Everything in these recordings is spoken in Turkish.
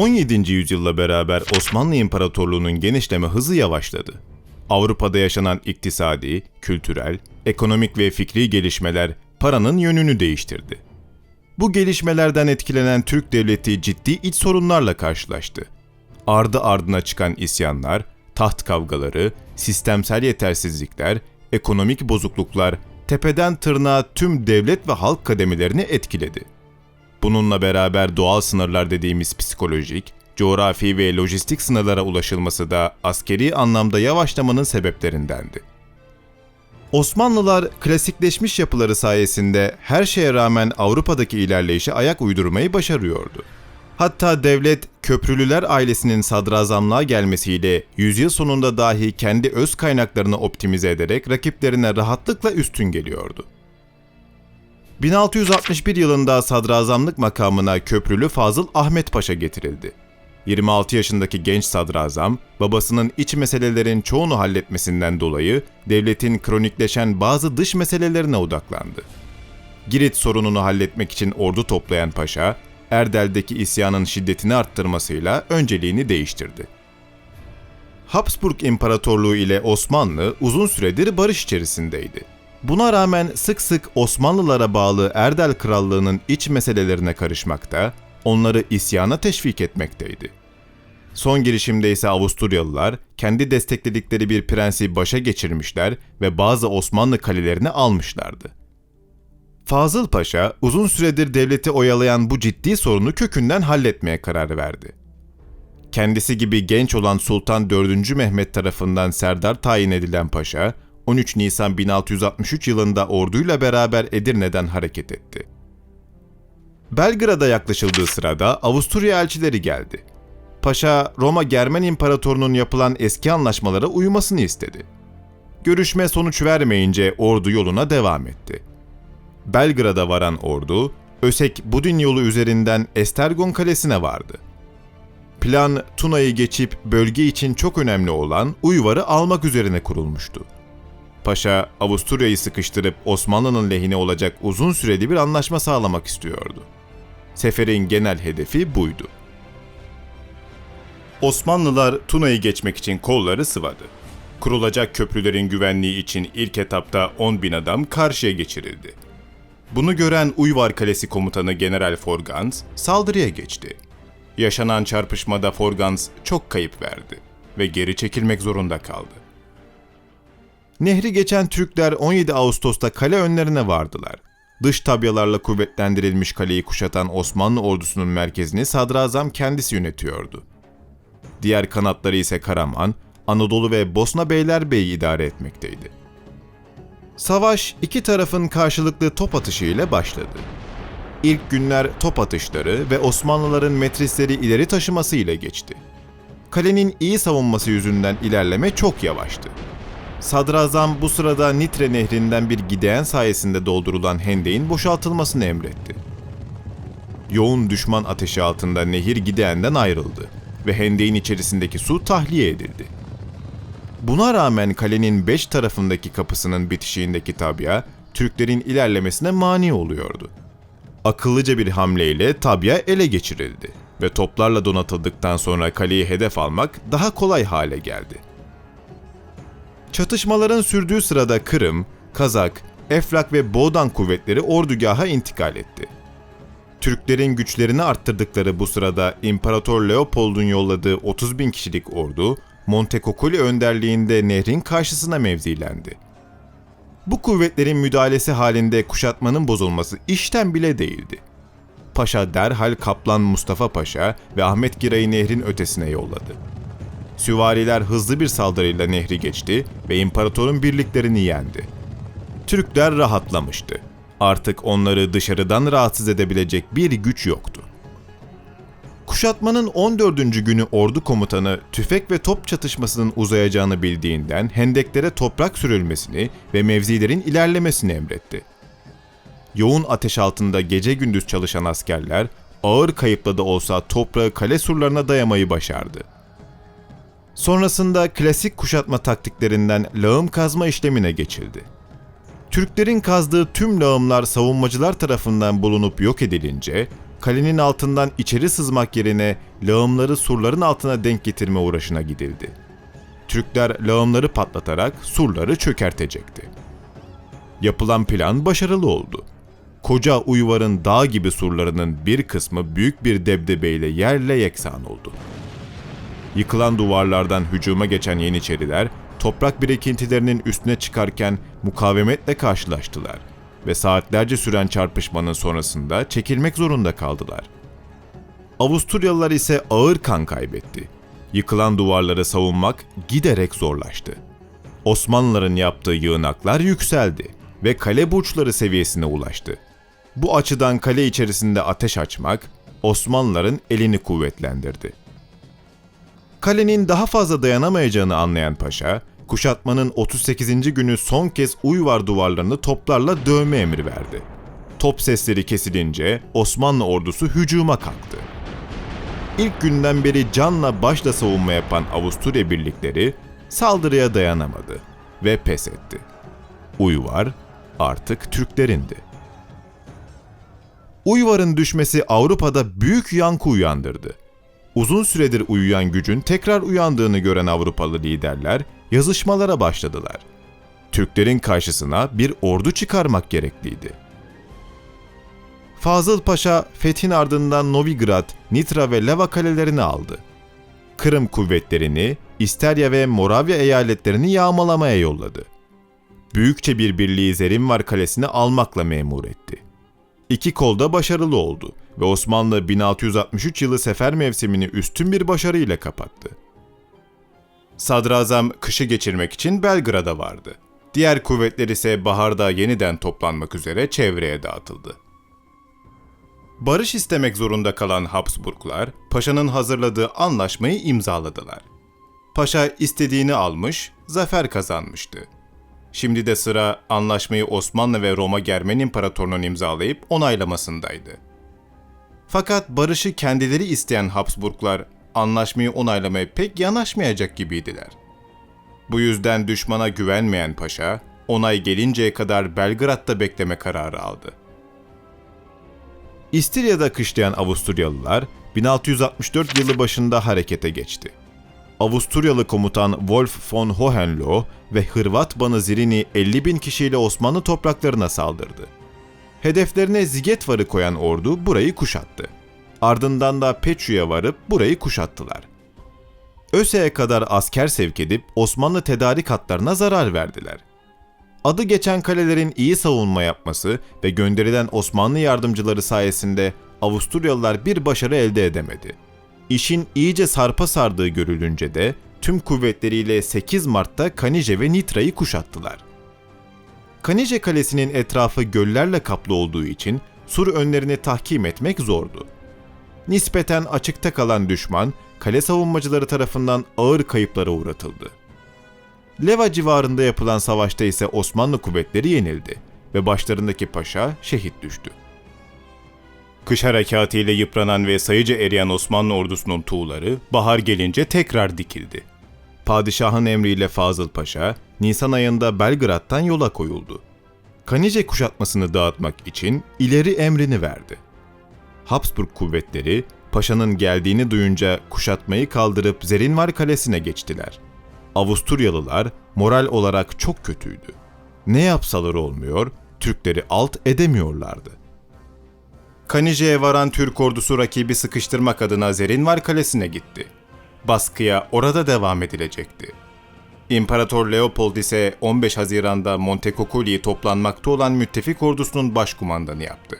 17. yüzyılla beraber Osmanlı İmparatorluğu'nun genişleme hızı yavaşladı. Avrupa'da yaşanan iktisadi, kültürel, ekonomik ve fikri gelişmeler paranın yönünü değiştirdi. Bu gelişmelerden etkilenen Türk devleti ciddi iç sorunlarla karşılaştı. Ardı ardına çıkan isyanlar, taht kavgaları, sistemsel yetersizlikler, ekonomik bozukluklar tepeden tırnağa tüm devlet ve halk kademelerini etkiledi. Bununla beraber doğal sınırlar dediğimiz psikolojik, coğrafi ve lojistik sınırlara ulaşılması da askeri anlamda yavaşlamanın sebeplerindendi. Osmanlılar klasikleşmiş yapıları sayesinde her şeye rağmen Avrupa'daki ilerleyişe ayak uydurmayı başarıyordu. Hatta devlet Köprülüler ailesinin sadrazamlığa gelmesiyle yüzyıl sonunda dahi kendi öz kaynaklarını optimize ederek rakiplerine rahatlıkla üstün geliyordu. 1661 yılında sadrazamlık makamına Köprülü Fazıl Ahmet Paşa getirildi. 26 yaşındaki genç sadrazam, babasının iç meselelerin çoğunu halletmesinden dolayı devletin kronikleşen bazı dış meselelerine odaklandı. Girit sorununu halletmek için ordu toplayan paşa, Erdel'deki isyanın şiddetini arttırmasıyla önceliğini değiştirdi. Habsburg İmparatorluğu ile Osmanlı uzun süredir barış içerisindeydi. Buna rağmen sık sık Osmanlılara bağlı Erdel Krallığı'nın iç meselelerine karışmakta, onları isyana teşvik etmekteydi. Son girişimde ise Avusturyalılar kendi destekledikleri bir prensi başa geçirmişler ve bazı Osmanlı kalelerini almışlardı. Fazıl Paşa uzun süredir devleti oyalayan bu ciddi sorunu kökünden halletmeye karar verdi. Kendisi gibi genç olan Sultan 4. Mehmet tarafından serdar tayin edilen paşa, 13 Nisan 1663 yılında orduyla beraber Edirne'den hareket etti. Belgrad'a yaklaşıldığı sırada Avusturya elçileri geldi. Paşa, Roma Germen İmparatoru'nun yapılan eski anlaşmalara uymasını istedi. Görüşme sonuç vermeyince ordu yoluna devam etti. Belgrad'a varan ordu, Ösek Budin yolu üzerinden Estergon Kalesi'ne vardı. Plan, Tuna'yı geçip bölge için çok önemli olan Uyvar'ı almak üzerine kurulmuştu. Paşa, Avusturya'yı sıkıştırıp Osmanlı'nın lehine olacak uzun süreli bir anlaşma sağlamak istiyordu. Seferin genel hedefi buydu. Osmanlılar Tuna'yı geçmek için kolları sıvadı. Kurulacak köprülerin güvenliği için ilk etapta 10 bin adam karşıya geçirildi. Bunu gören Uyvar Kalesi komutanı General Forgans saldırıya geçti. Yaşanan çarpışmada Forgans çok kayıp verdi ve geri çekilmek zorunda kaldı. Nehri geçen Türkler 17 Ağustos'ta kale önlerine vardılar. Dış tabyalarla kuvvetlendirilmiş kaleyi kuşatan Osmanlı ordusunun merkezini sadrazam kendisi yönetiyordu. Diğer kanatları ise Karaman, Anadolu ve Bosna Beylerbeyi idare etmekteydi. Savaş iki tarafın karşılıklı top atışı ile başladı. İlk günler top atışları ve Osmanlıların metrisleri ileri taşıması ile geçti. Kalenin iyi savunması yüzünden ilerleme çok yavaştı. Sadrazam bu sırada Nitre nehrinden bir gideyen sayesinde doldurulan hendeğin boşaltılmasını emretti. Yoğun düşman ateşi altında nehir gideyenden ayrıldı ve hendeğin içerisindeki su tahliye edildi. Buna rağmen kalenin beş tarafındaki kapısının bitişiğindeki tabya, Türklerin ilerlemesine mani oluyordu. Akıllıca bir hamleyle tabya ele geçirildi ve toplarla donatıldıktan sonra kaleyi hedef almak daha kolay hale geldi. Çatışmaların sürdüğü sırada Kırım, Kazak, Eflak ve Boğdan kuvvetleri ordugaha intikal etti. Türklerin güçlerini arttırdıkları bu sırada İmparator Leopold'un yolladığı 30 bin kişilik ordu, Montecucculi önderliğinde nehrin karşısına mevzilendi. Bu kuvvetlerin müdahalesi halinde kuşatmanın bozulması işten bile değildi. Paşa derhal Kaplan Mustafa Paşa ve Ahmet Giray'ı nehrin ötesine yolladı. Süvariler hızlı bir saldırıyla nehri geçti ve imparatorun birliklerini yendi. Türkler rahatlamıştı. Artık onları dışarıdan rahatsız edebilecek bir güç yoktu. Kuşatmanın 14. günü ordu komutanı tüfek ve top çatışmasının uzayacağını bildiğinden hendeklere toprak sürülmesini ve mevzilerin ilerlemesini emretti. Yoğun ateş altında gece gündüz çalışan askerler ağır kayıpla da olsa toprağı kale surlarına dayamayı başardı. Sonrasında klasik kuşatma taktiklerinden lağım kazma işlemine geçildi. Türklerin kazdığı tüm lağımlar savunmacılar tarafından bulunup yok edilince kalenin altından içeri sızmak yerine lağımları surların altına denk getirme uğraşına gidildi. Türkler lağımları patlatarak surları çökertecekti. Yapılan plan başarılı oldu. Koca Uyvar'ın dağ gibi surlarının bir kısmı büyük bir debdebeyle yerle yeksan oldu. Yıkılan duvarlardan hücuma geçen Yeniçeriler toprak birikintilerinin üstüne çıkarken mukavemetle karşılaştılar ve saatlerce süren çarpışmanın sonrasında çekilmek zorunda kaldılar. Avusturyalılar ise ağır kan kaybetti. Yıkılan duvarları savunmak giderek zorlaştı. Osmanlıların yaptığı yığınaklar yükseldi ve kale burçları seviyesine ulaştı. Bu açıdan kale içerisinde ateş açmak Osmanlıların elini kuvvetlendirdi. Kalenin daha fazla dayanamayacağını anlayan paşa, kuşatmanın 38. günü son kez Uyvar duvarlarını toplarla dövme emri verdi. Top sesleri kesilince Osmanlı ordusu hücuma kalktı. İlk günden beri canla başla savunma yapan Avusturya birlikleri saldırıya dayanamadı ve pes etti. Uyvar artık Türklerindi. Uyvar'ın düşmesi Avrupa'da büyük yankı uyandırdı. Uzun süredir uyuyan gücün tekrar uyandığını gören Avrupalı liderler yazışmalara başladılar. Türklerin karşısına bir ordu çıkarmak gerekliydi. Fazıl Paşa fethin ardından Novigrad, Nitra ve Leva kalelerini aldı. Kırım kuvvetlerini İsterya ve Moravya eyaletlerini yağmalamaya yolladı. Büyükçe bir birliği Zerinvar Kalesi'ni almakla memur etti. İki kolda başarılı oldu ve Osmanlı 1663 yılı sefer mevsimini üstün bir başarıyla kapattı. Sadrazam kışı geçirmek için Belgrad'a vardı. Diğer kuvvetler ise baharda yeniden toplanmak üzere çevreye dağıtıldı. Barış istemek zorunda kalan Habsburglar, paşanın hazırladığı anlaşmayı imzaladılar. Paşa istediğini almış, zafer kazanmıştı. Şimdi de sıra anlaşmayı Osmanlı ve Roma Germen İmparatorluğu'nun imzalayıp onaylamasındaydı. Fakat barışı kendileri isteyen Habsburglar anlaşmayı onaylamaya pek yanaşmayacak gibiydiler. Bu yüzden düşmana güvenmeyen paşa, onay gelinceye kadar Belgrad'da bekleme kararı aldı. İstirya'da kışlayan Avusturyalılar 1664 yılı başında harekete geçti. Avusturyalı komutan Wolf von Hohenlohe ve Hırvat banı Zirini 50 bin kişiyle Osmanlı topraklarına saldırdı. Hedeflerine Zigetvar'ı koyan ordu burayı kuşattı. Ardından da Peçu'ya varıp burayı kuşattılar. Öse'ye kadar asker sevk edip Osmanlı tedarik hatlarına zarar verdiler. Adı geçen kalelerin iyi savunma yapması ve gönderilen Osmanlı yardımcıları sayesinde Avusturyalılar bir başarı elde edemedi. İşin iyice sarpa sardığı görülünce de tüm kuvvetleriyle 8 Mart'ta Kanije ve Nitra'yı kuşattılar. Kanije Kalesi'nin etrafı göllerle kaplı olduğu için sur önlerini tahkim etmek zordu. Nispeten açıkta kalan düşman, kale savunmacıları tarafından ağır kayıplara uğratıldı. Leva civarında yapılan savaşta ise Osmanlı kuvvetleri yenildi ve başlarındaki paşa şehit düştü. Kış harekatı ile yıpranan ve sayıca eriyen Osmanlı ordusunun tuğları bahar gelince tekrar dikildi. Padişahın emriyle Fazıl Paşa, Nisan ayında Belgrad'dan yola koyuldu. Kanice kuşatmasını dağıtmak için ileri emrini verdi. Habsburg kuvvetleri, paşanın geldiğini duyunca kuşatmayı kaldırıp Zerinvar Kalesi'ne geçtiler. Avusturyalılar moral olarak çok kötüydü. Ne yapsalar olmuyor, Türkleri alt edemiyorlardı. Kanije'ye varan Türk ordusu rakibi sıkıştırmak adına Zerinvar Kalesi'ne gitti. Baskıya orada devam edilecekti. İmparator Leopold ise 15 Haziran'da Montecuccoli'yi toplanmakta olan müttefik ordusunun başkumandanı yaptı.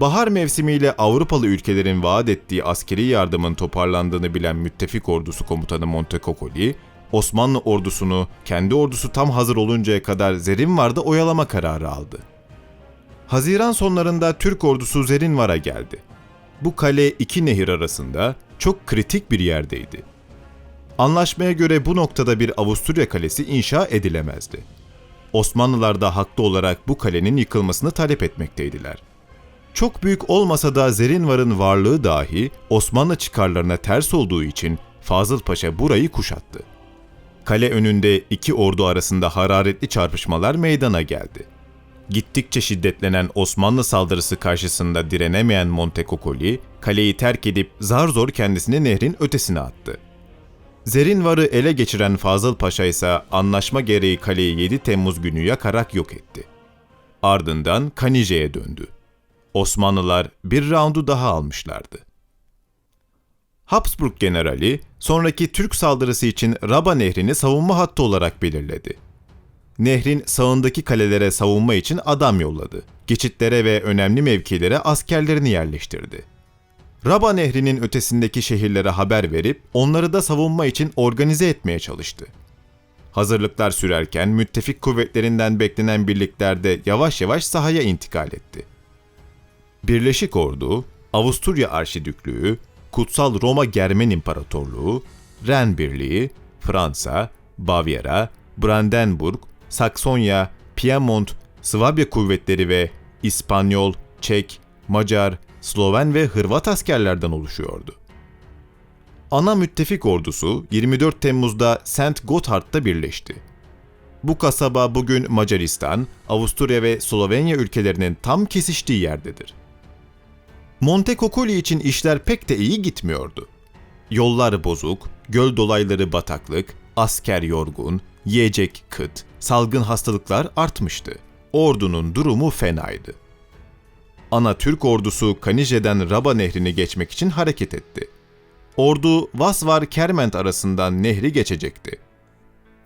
Bahar mevsimiyle Avrupalı ülkelerin vaat ettiği askeri yardımın toparlandığını bilen müttefik ordusu komutanı Montecuccoli, Osmanlı ordusunu kendi ordusu tam hazır oluncaya kadar Zerinvar'da oyalama kararı aldı. Haziran sonlarında Türk ordusu Zerinvar'a geldi. Bu kale iki nehir arasında çok kritik bir yerdeydi. Anlaşmaya göre bu noktada bir Avusturya kalesi inşa edilemezdi. Osmanlılar da haklı olarak bu kalenin yıkılmasını talep etmekteydiler. Çok büyük olmasa da Zerinvar'ın varlığı dahi Osmanlı çıkarlarına ters olduğu için Fazıl Paşa burayı kuşattı. Kale önünde iki ordu arasında hararetli çarpışmalar meydana geldi. Gittikçe şiddetlenen Osmanlı saldırısı karşısında direnemeyen Montecuccoli, kaleyi terk edip zar zor kendisini nehrin ötesine attı. Zerinvar'ı ele geçiren Fazıl Paşa ise anlaşma gereği kaleyi 7 Temmuz günü yakarak yok etti. Ardından Kanice'ye döndü. Osmanlılar bir raundu daha almışlardı. Habsburg generali sonraki Türk saldırısı için Raba Nehri'ni savunma hattı olarak belirledi. Nehrin sağındaki kalelere savunma için adam yolladı. Geçitlere ve önemli mevkilere askerlerini yerleştirdi. Raba Nehri'nin ötesindeki şehirlere haber verip onları da savunma için organize etmeye çalıştı. Hazırlıklar sürerken müttefik kuvvetlerinden beklenen birlikler de yavaş yavaş sahaya intikal etti. Birleşik Ordu, Avusturya Arşidüklüğü, Kutsal Roma Germen İmparatorluğu, Ren Birliği, Fransa, Bavyera, Brandenburg, Saksonya, Piemont, Swabya kuvvetleri ve İspanyol, Çek, Macar, Sloven ve Hırvat askerlerden oluşuyordu. Ana müttefik ordusu 24 Temmuz'da St. Gotthard'da birleşti. Bu kasaba bugün Macaristan, Avusturya ve Slovenya ülkelerinin tam kesiştiği yerdedir. Montecuccoli için işler pek de iyi gitmiyordu. Yollar bozuk, göl dolayları bataklık, asker yorgun, yiyecek kıt, salgın hastalıklar artmıştı. Ordunun durumu fenaydı. Ana Türk ordusu Kanice'den Raba nehrini geçmek için hareket etti. Ordu Vasvar-Kerment arasından nehri geçecekti.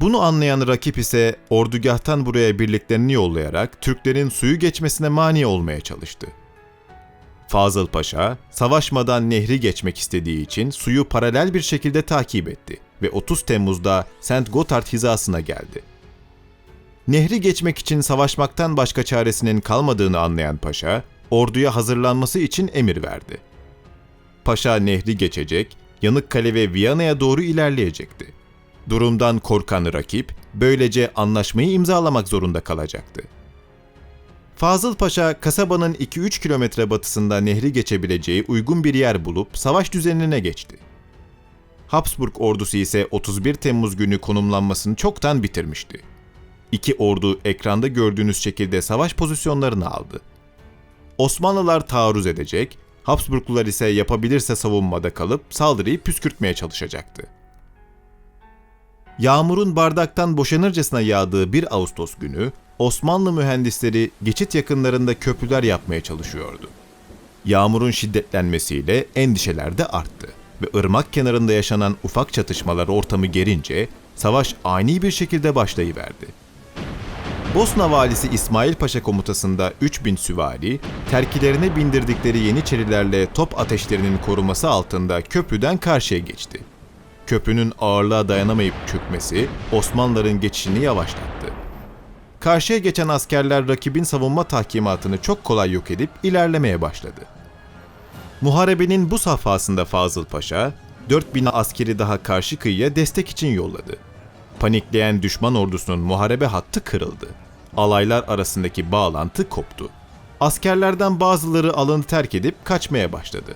Bunu anlayan rakip ise ordugahtan buraya birliklerini yollayarak Türklerin suyu geçmesine mani olmaya çalıştı. Fazıl Paşa, savaşmadan nehri geçmek istediği için suyu paralel bir şekilde takip etti ve 30 Temmuz'da St. Gotthard hizasına geldi. Nehri geçmek için savaşmaktan başka çaresinin kalmadığını anlayan paşa, orduya hazırlanması için emir verdi. Paşa nehri geçecek, Yanıkkale ve Viyana'ya doğru ilerleyecekti. Durumdan korkan rakip, böylece anlaşmayı imzalamak zorunda kalacaktı. Fazıl Paşa, kasabanın 2-3 kilometre batısında nehri geçebileceği uygun bir yer bulup savaş düzenine geçti. Habsburg ordusu ise 31 Temmuz günü konumlanmasını çoktan bitirmişti. İki ordu ekranda gördüğünüz şekilde savaş pozisyonlarını aldı. Osmanlılar taarruz edecek, Habsburglular ise yapabilirse savunmada kalıp saldırıyı püskürtmeye çalışacaktı. Yağmurun bardaktan boşanırcasına yağdığı 1 Ağustos günü Osmanlı mühendisleri geçit yakınlarında köprüler yapmaya çalışıyordu. Yağmurun şiddetlenmesiyle endişeler de arttı ve ırmak kenarında yaşanan ufak çatışmalar ortamı gerince savaş ani bir şekilde başlayıverdi. Bosna valisi İsmail Paşa komutasında 3000 süvari, terkilerine bindirdikleri Yeniçerilerle top ateşlerinin koruması altında köprüden karşıya geçti. Köprünün ağırlığa dayanamayıp çökmesi Osmanlıların geçişini yavaşlattı. Karşıya geçen askerler rakibin savunma tahkimatını çok kolay yok edip ilerlemeye başladı. Muharebenin bu safhasında Fazıl Paşa, 4000 askeri daha karşı kıyıya destek için yolladı. Panikleyen düşman ordusunun muharebe hattı kırıldı. Alaylar arasındaki bağlantı koptu. Askerlerden bazıları alanı terk edip kaçmaya başladı.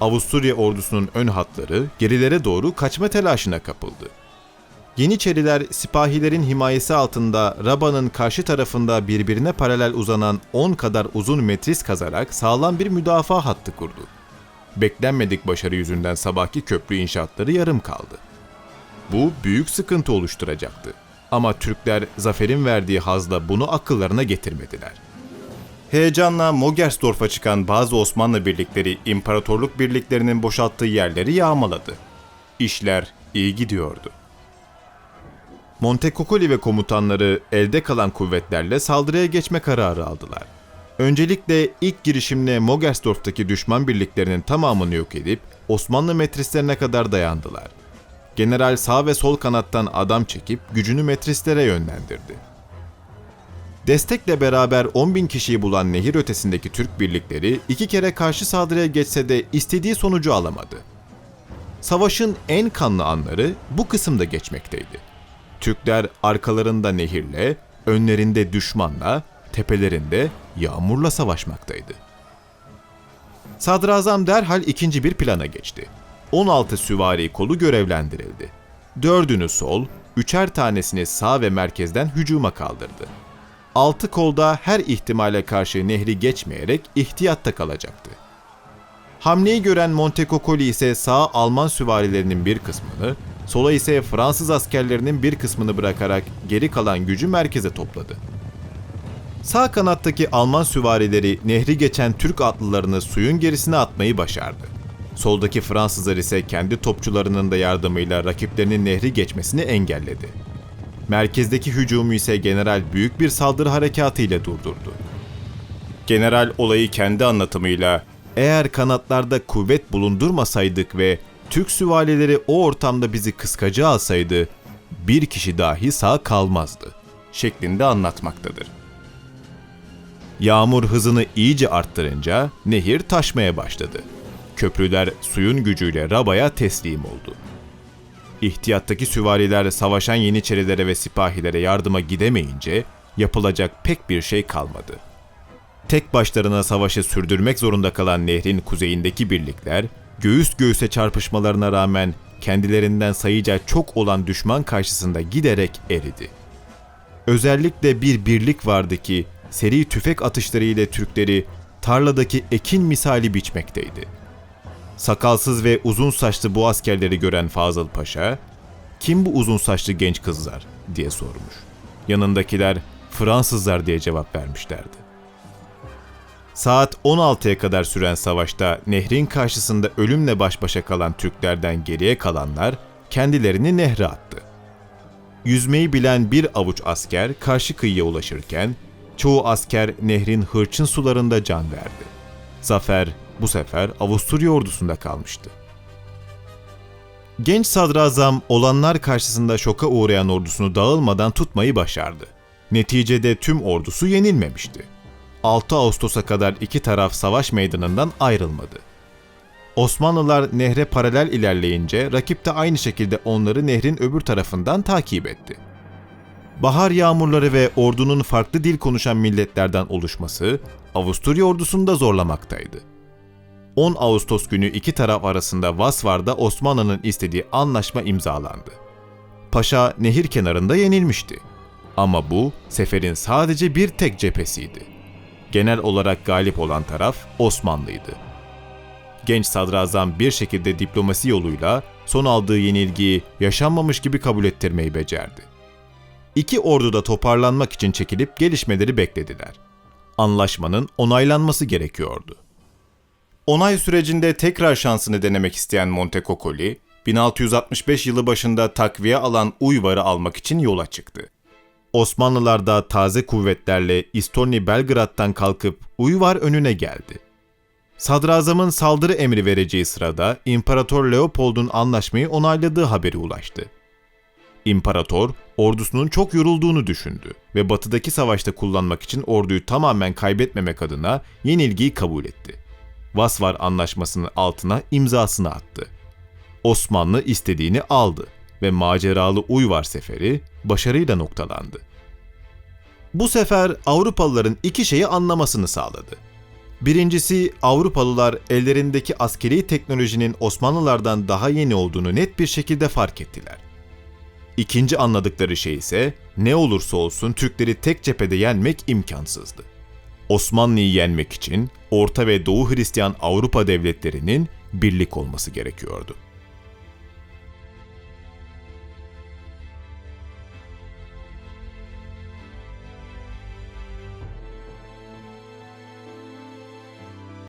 Avusturya ordusunun ön hatları gerilere doğru kaçma telaşına kapıldı. Yeniçeriler sipahilerin himayesi altında Raba'nın karşı tarafında birbirine paralel uzanan 10 kadar uzun metris kazarak sağlam bir müdafaa hattı kurdu. Beklenmedik başarı yüzünden sabahki köprü inşaatları yarım kaldı. Bu büyük sıkıntı oluşturacaktı. Ama Türkler zaferin verdiği hazla bunu akıllarına getirmediler. Heyecanla Mogersdorf'a çıkan bazı Osmanlı birlikleri imparatorluk birliklerinin boşalttığı yerleri yağmaladı. İşler iyi gidiyordu. Montecuccoli ve komutanları elde kalan kuvvetlerle saldırıya geçme kararı aldılar. Öncelikle ilk girişimle Mogersdorf'taki düşman birliklerinin tamamını yok edip Osmanlı metrislerine kadar dayandılar. General sağ ve sol kanattan adam çekip gücünü metrislere yönlendirdi. Destekle beraber 10 bin kişiyi bulan nehir ötesindeki Türk birlikleri iki kere karşı saldırıya geçse de istediği sonucu alamadı. Savaşın en kanlı anları bu kısımda geçmekteydi. Türkler arkalarında nehirle, önlerinde düşmanla, tepelerinde yağmurla savaşmaktaydı. Sadrazam derhal ikinci bir plana geçti. 16 süvari kolu görevlendirildi. Dördünü sol, üçer tanesini sağ ve merkezden hücuma kaldırdı. altı kolda her ihtimale karşı nehri geçmeyerek ihtiyatta kalacaktı. Hamleyi gören Montecuccoli ise sağ Alman süvarilerinin bir kısmını, sola ise Fransız askerlerinin bir kısmını bırakarak geri kalan gücü merkeze topladı. Sağ kanattaki Alman süvarileri nehri geçen Türk atlılarını suyun gerisine atmayı başardı. Soldaki Fransızlar ise kendi topçularının da yardımıyla rakiplerinin nehri geçmesini engelledi. Merkezdeki hücumu ise general büyük bir saldırı harekatı ile durdurdu. General olayı kendi anlatımıyla eğer kanatlarda kuvvet bulundurmasaydık ve Türk süvarileri o ortamda bizi kıskacı alsaydı bir kişi dahi sağ kalmazdı şeklinde anlatmaktadır. Yağmur hızını iyice arttırınca nehir taşmaya başladı. Köprüler suyun gücüyle Raba'ya teslim oldu. İhtiyattaki süvariler savaşan Yeniçerilere ve sipahilere yardıma gidemeyince yapılacak pek bir şey kalmadı. Tek başlarına savaşı sürdürmek zorunda kalan nehrin kuzeyindeki birlikler, göğüs göğüse çarpışmalarına rağmen kendilerinden sayıca çok olan düşman karşısında giderek eridi. Özellikle bir birlik vardı ki seri tüfek atışları ile Türkleri tarladaki ekin misali biçmekteydi. Sakalsız ve uzun saçlı bu askerleri gören Fazıl Paşa, "Kim bu uzun saçlı genç kızlar?" diye sormuş. Yanındakiler Fransızlar diye cevap vermişlerdi. Saat 16'ya kadar süren savaşta nehrin karşısında ölümle baş başa kalan Türklerden geriye kalanlar kendilerini nehre attı. Yüzmeyi bilen bir avuç asker karşı kıyıya ulaşırken çoğu asker nehrin hırçın sularında can verdi. Zafer bu sefer Avusturya ordusunda kalmıştı. Genç sadrazam olanlar karşısında şoka uğrayan ordusunu dağılmadan tutmayı başardı. Neticede tüm ordusu yenilmemişti. 6 Ağustos'a kadar iki taraf savaş meydanından ayrılmadı. Osmanlılar nehre paralel ilerleyince rakip de aynı şekilde onları nehrin öbür tarafından takip etti. Bahar yağmurları ve ordunun farklı dil konuşan milletlerden oluşması Avusturya ordusunu da zorlamaktaydı. 10 Ağustos günü iki taraf arasında Vasvar'da Osmanlı'nın istediği anlaşma imzalandı. Paşa nehir kenarında yenilmişti. Ama bu seferin sadece bir tek cephesiydi. Genel olarak galip olan taraf Osmanlı'ydı. Genç sadrazam bir şekilde diplomasi yoluyla son aldığı yenilgiyi yaşanmamış gibi kabul ettirmeyi becerdi. İki ordu da toparlanmak için çekilip gelişmeleri beklediler. Anlaşmanın onaylanması gerekiyordu. Onay sürecinde tekrar şansını denemek isteyen Montecuccoli, 1665 yılı başında takviye alan Uyvar'ı almak için yola çıktı. Osmanlılar da taze kuvvetlerle İstoni Belgrad'dan kalkıp Uyvar önüne geldi. Sadrazamın saldırı emri vereceği sırada İmparator Leopold'un anlaşmayı onayladığı haberi ulaştı. İmparator, ordusunun çok yorulduğunu düşündü ve batıdaki savaşta kullanmak için orduyu tamamen kaybetmemek adına yenilgiyi kabul etti. Vasvar anlaşmasının altına imzasını attı. Osmanlı istediğini aldı ve maceralı Uyvar seferi başarıyla noktalandı. Bu sefer Avrupalıların iki şeyi anlamasını sağladı. Birincisi Avrupalılar ellerindeki askeri teknolojinin Osmanlılardan daha yeni olduğunu net bir şekilde fark ettiler. İkinci anladıkları şey ise ne olursa olsun Türkleri tek cephede yenmek imkansızdı. Osmanlı'yı yenmek için Orta ve Doğu Hristiyan Avrupa devletlerinin birlik olması gerekiyordu.